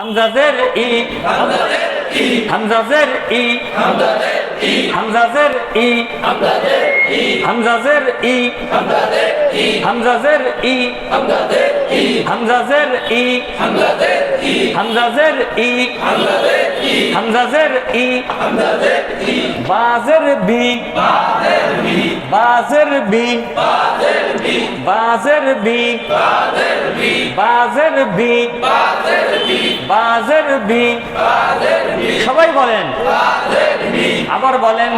হামজাজের ই হামজাজের ই হামজাজের ই হামজাজের ই হামজাজের ই হামজাজের ই হামজাজের ই হামজাজের ই, বাজের বি বাজের বি বাজের বি বাজের বি বাজের বি সবাই বলেন আবার বলেন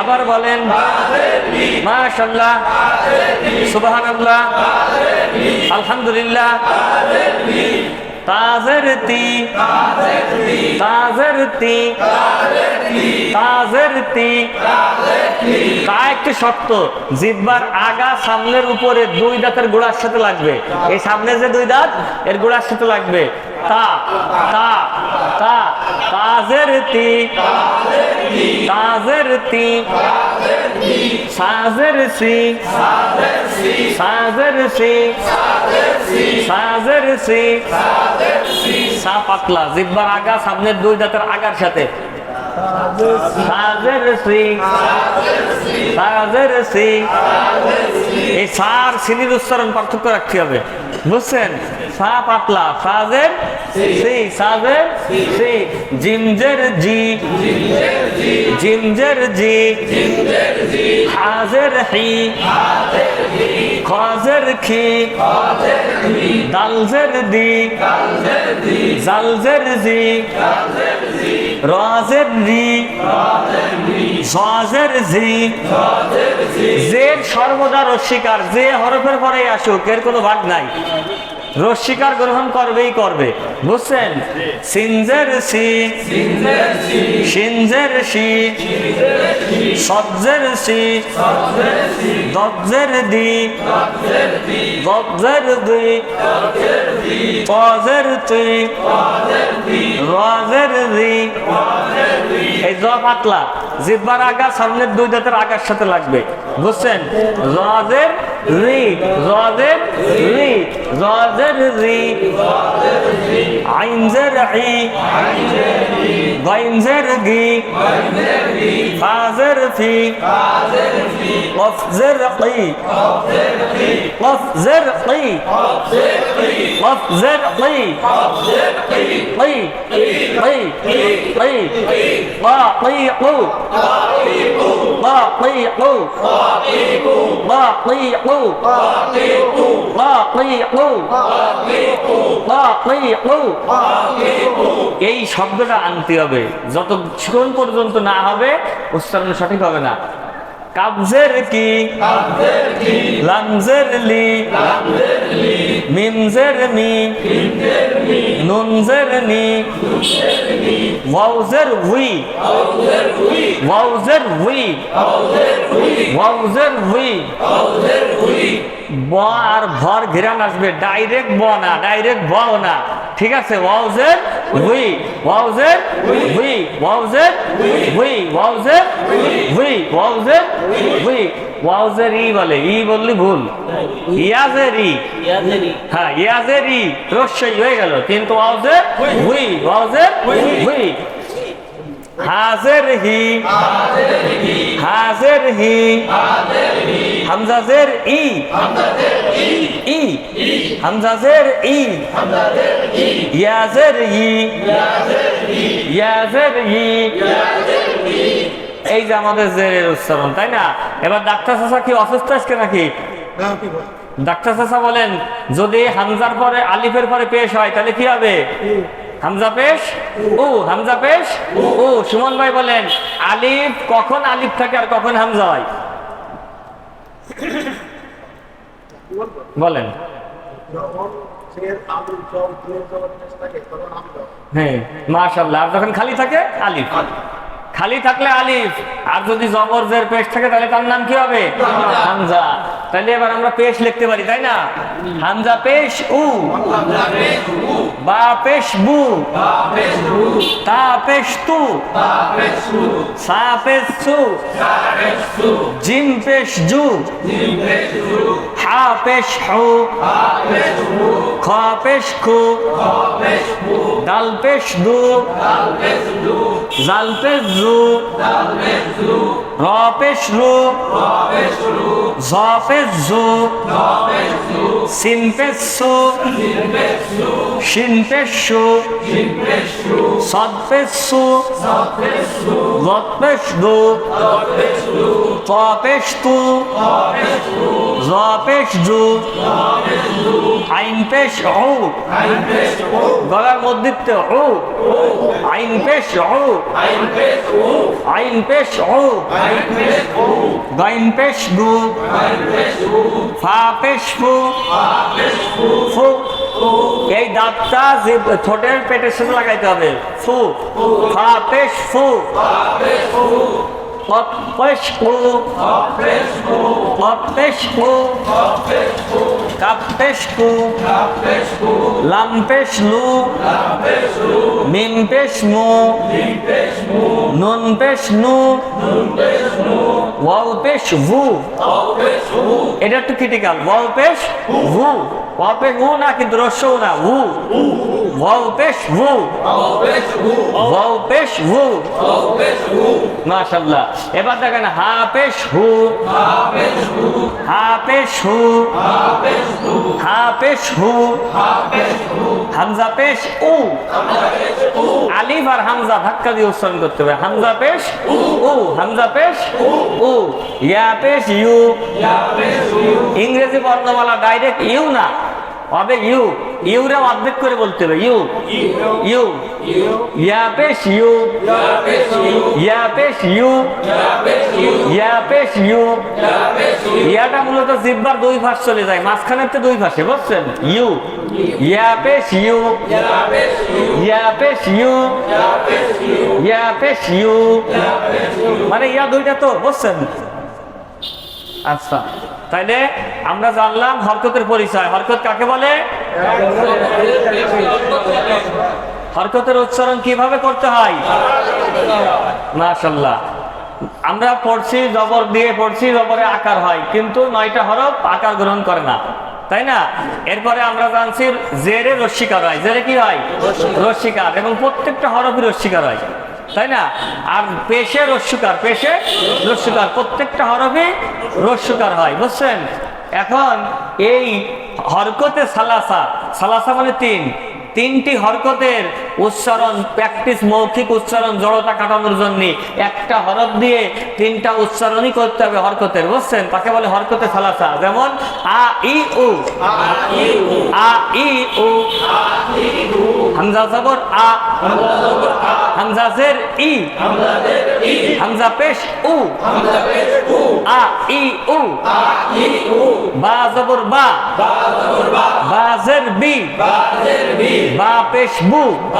আবার বলেন মাশাল্লাহ সুবহানাল্লাহ আলহামদুলিল্লাহ তাজের তি তাজের তি একটি শক্ত জিব্বার আগা সামনের উপরে দুই দাঁতের গোড়ার সাথে লাগবে। এই সামনে যে দুই দাঁত, এর গোড়ার সাথে লাগবে। তা তা তা তাজের তি সাজরতি। সাজরসি। সাজরসি। সাজরসি। সা পাতলা জিব্বার আগা সামনের দুই দাঁতের আগার সাথে। সাজের সি সাজের সি এই সার, সিনির উচ্চারণ পার্থক্য রাখতে হবে। বুঝছেন? সা পাতলা, সাজের সি সাজের সি জিমজের জি জিমজের জি হাজের হি, খাজের খি, দালজের দি, জালজের জি রাজের রি জজের জি জের সর্বদা রস্বীকার যে হরফের পরে আসুক, এর কোনো ভাগ নাই। রস্বীকার গ্রহণ করবেই করবে। বুঝছেন? সিনজের সি সিনজের সি সজ্জের সি দজ্জের দি দজ্জের দি পজের তুই রজের রি এই জ পাতলা জিব্বার আগা সামনের দুই দাঁতের আগার সাথে লাগবে। বুঝছেন? রজের রি রজের রি রজের রি عن زرعي غين زرقي فازر في قف زرقي قف زرقي قف زرقي طي طي طي طي طي طي طاقيقوا طاقيقوا طاقيقوا طاقيقوا এই শব্দটা আনতে হবে যতক্ষণ পর্যন্ত না হবে উচ্চারণ সঠিক হবে না কাবজের কি? লামজের লি? মিমজের মি? নুনজের নি? ওয়াউজের উই ওয়াউজের উই ওয়াউজের উই ব আর ভর ঘিরান আসবে। ডাইরেক্ট ব না ডাইরেক্ট ব না। ঠিক আছে? বলে। ই বললি ভুল। ইয়াজের ই। হ্যাঁ ইয়াজের ই। হয়ে গেল। কিন্তু ওয়াউজের উই হাজের হি হাজের হি। হামজাজের ই। ই। হামজাজের ই। ইয়াজের ই। ইয়াজের ই। এই যে আমাদের জেরের উচ্চারণ তাই না? এবার ডাক্তার চাষা কি অসুস্থ আজকে নাকি? ডাক্তার চাষা বলেন যদি হামজার পরে আলিফের পরে পেশ হয় তাহলে কি হবে? হামজা পেশ? ও হামজা পেশ? ও সুমন ভাই বলেন আলিফ কখন আলিফ থাকে আর কখন হামজা হয়? বলেন। হ্যাঁ মাশাল্লাহ আর যখন খালি থাকে আলিফ। খালি থাকলে আলিফ আর যদি জবর জের পেশ থাকে তাহলে তার নাম কি হবে? হামজা। তাহলে এবার আমরা পেশ লিখতে পারি তাই না? হামজা পেশ উ। বা পেশ বু। তা পেশ তু। সা পেশ সু। জিম পেশ জু। হা পেশ হু। খ পেশ খু। ডাল পেশ দু। জাল পেশ জু। র পেশ রু জ পেশ জু সিন পেশ সু শিন পেশ সু সদ পেশ সু পেশ দু ত পেশ তু জ পেশ জু আইন পেশ ও গলার মধ্যে ও আইন পেশ ও আইন পেশ ও গাইন পেশ গু ফা। পেশ ফু ফু এই দাঁতটা যে ঠোঁটের পেটের সাথে লাগাইতে হবে। ফু। ফা পেশ ফু পপ পেশ ফু পপ পেশ ফু কাপ পেশ ফু লাম পেশ লু মিম পেশ মু নুন পেশ নু ওয়াও পেশ ভু এটা একটু ক্রিটিক্যাল ওয়াও পেশ ভু ওয়াও পেশ ভু না, কিন্তু রস্যও না, ভু। ওয়াও পেশ ভু ওয়াও পেশ ভু মাশাআল্লাহ। এবার দেখেন, হা পেশ হু হা পেশ হু হা পেশ হু হামজা পেশ উ। আলিফ আর হামজা ধাক্কা দিয়ে উচ্চারণ করতে হবে। হামজা পেশ উ হামজা পেশ উ ইয়া পেশ ইউ। ইংরেজি বর্ণমালা ডাইরেক্ট ইউ না। হবে ইউ। ইউরে অর্ধেক করে বলতে হবে, ইউ। ইউ। ইয়া পেশ ইউ। ইয়া পেশ ইউ। ইয়া পেশ ইউ। ইয়াটা মূলত জিব্বার দুই ভাষ চলে যায়, মাঝখানের তো দুই ভাষে বুঝছেন? ইউ। ইয়া পেশ ইউ। ইয়া পেশ ইউ। ইয়া পেশ ইউ। মানে ইয়া দুইটা তো, বুঝছেন? আচ্ছা। তাইলে আমরা জানলাম হরকতের পরিচয়। হরকত কাকে বলে? হরকতের উচ্চারণ কীভাবে করতে হয়? মাশাল্লাহ আমরা পড়ছি, জবর দিয়ে পড়ছি, জবরে আকার হয়, কিন্তু নয়টা হরফ আকার গ্রহণ করে না। তাই না? এরপরে আমরা জানছি জেরে রস্বীকার হয়। জেরে কি হয়? রশ্মিকার। এবং প্রত্যেকটা হরফই রস্বীকার হয়। তাই না? আর পেশে রস্যকার পেশে রস্যকার প্রত্যেকটা হরফে রস্যকার হয়, বুঝছেন? এখন এই হরকতে সালাসা সালাসা মানে তিন। তিনটি হরকতের উচ্চারণ প্র্যাকটিস মৌখিক উচ্চারণ, জড়তা কাটানোর জন্য একটা হরফ দিয়ে তিনটা উচ্চারণই করতে হবে হরকতের, বুঝছেন? তাকে বলে হরকতে সালাসা। যেমন, আ, ই, উ। আ, ই, উ। হামজা জবর, আ। হামজা জের, ই। হামজা পেশ, উ। আ, ই, উ। বা জবর, বা। বা জের, বি। বা পেশ বু বা।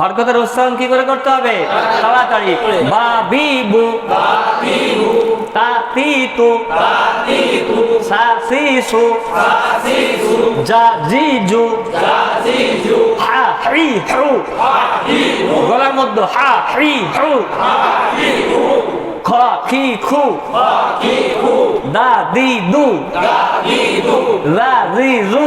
হরকতের উচ্চারণ কি করে করতে হবে? তাড়াতাড়ি। বা বি বু তা তি তু সা সি সু যা জি জু হা হি হু গলার মধ্যে হা হি হু খ খি খু দা দি দু রা রি রু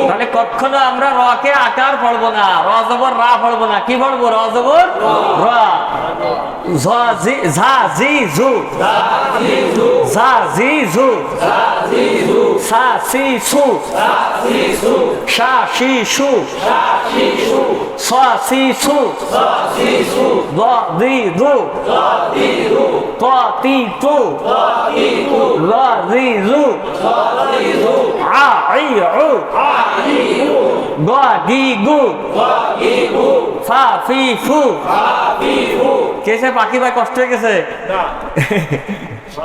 তাহলে কখনো আমরা রকে আকার পড়ব না, র জবর রা পড়ব না। কি পড়ব? র জবর? র। ঝ জি ঝা জি দ, দি ত র, রি আ কেসে পাখি ভাই কষ্ট হয়ে গেছে?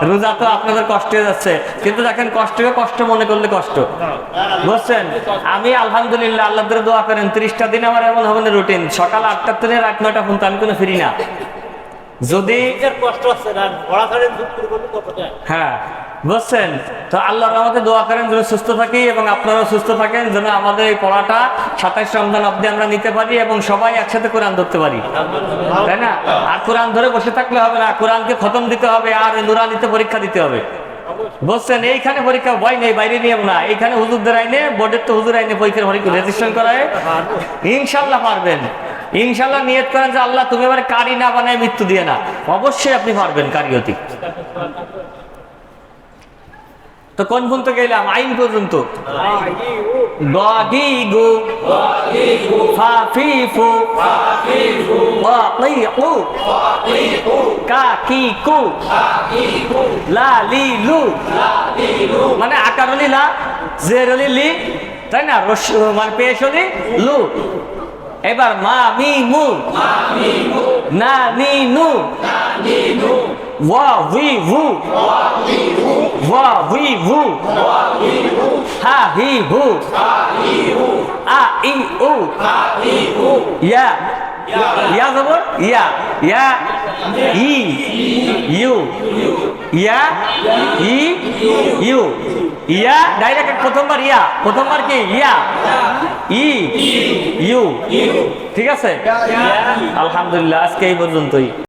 রোজা তো আপনাদের কষ্ট হয়ে যাচ্ছে। কিন্তু দেখেন কষ্টকে কষ্ট মনে করলে কষ্ট। বুঝছেন? আমি আলহামদুলিল্লাহ আল্লাহ দোয়া করেন ত্রিশটা দিন আমার এমন হবে না রুটিন। সকাল আটটার থেকে রাত নয়টা পর্যন্ত আমি কোনো ফিরি না। যদি কষ্ট হ্যাঁ। বুঝছেন? তো আল্লাহ আমাকে দোয়া করেন যেন সুস্থ থাকি এবং আপনারাও সুস্থ থাকেন যেন আমাদের এই পড়াটা সাতাইশ রমজান অব্দি আমরা নিতে পারি এবং সবাই একসাথে কোরআন ধরতে পারি। তাই না? আর কোরআন ধরে বসে থাকলে হবে না। কোরআনকে খতম দিতে হবে, আর নুরানিতে পরীক্ষা দিতে হবে। বুঝছেন? এইখানে পরীক্ষা ভয় নেই, বাইরে নিয়ম না। এইখানে হুজুরদের আইনে, বোর্ডের তো হুজুর আইনে পরীক্ষার পরীক্ষা রেজিস্ট্রেশন করায়। ইনশাল্লাহ পারবেন। ইনশাল্লাহ নিয়ত করেন যে আল্লাহ তুমি এবার কারি না বানায় মৃত্যু দিয়ে না। অবশ্যই আপনি পারবেন কারিগতি। তো কোন পর্যন্ত গেলাম? আইন পর্যন্ত। কা কি কু লা লু মানে লা লি, তাই না? রস মানে পেশলি লু। এবার মা মি মু। না নি নু। ওয়া ভি ভু ওয়া ভি ভু হা হি হু আ ই উ ইয়া ইয়া জবর ইয়া ইয়া ই ইউ ইয়া ই ইউ ইয়া ডাইরেক্ট প্রথমবার ইয়া প্রথমবার কি? ইয়া ই ইউ ঠিক আছে? আলহামদুলিল্লাহ আজকে এই পর্যন্তই।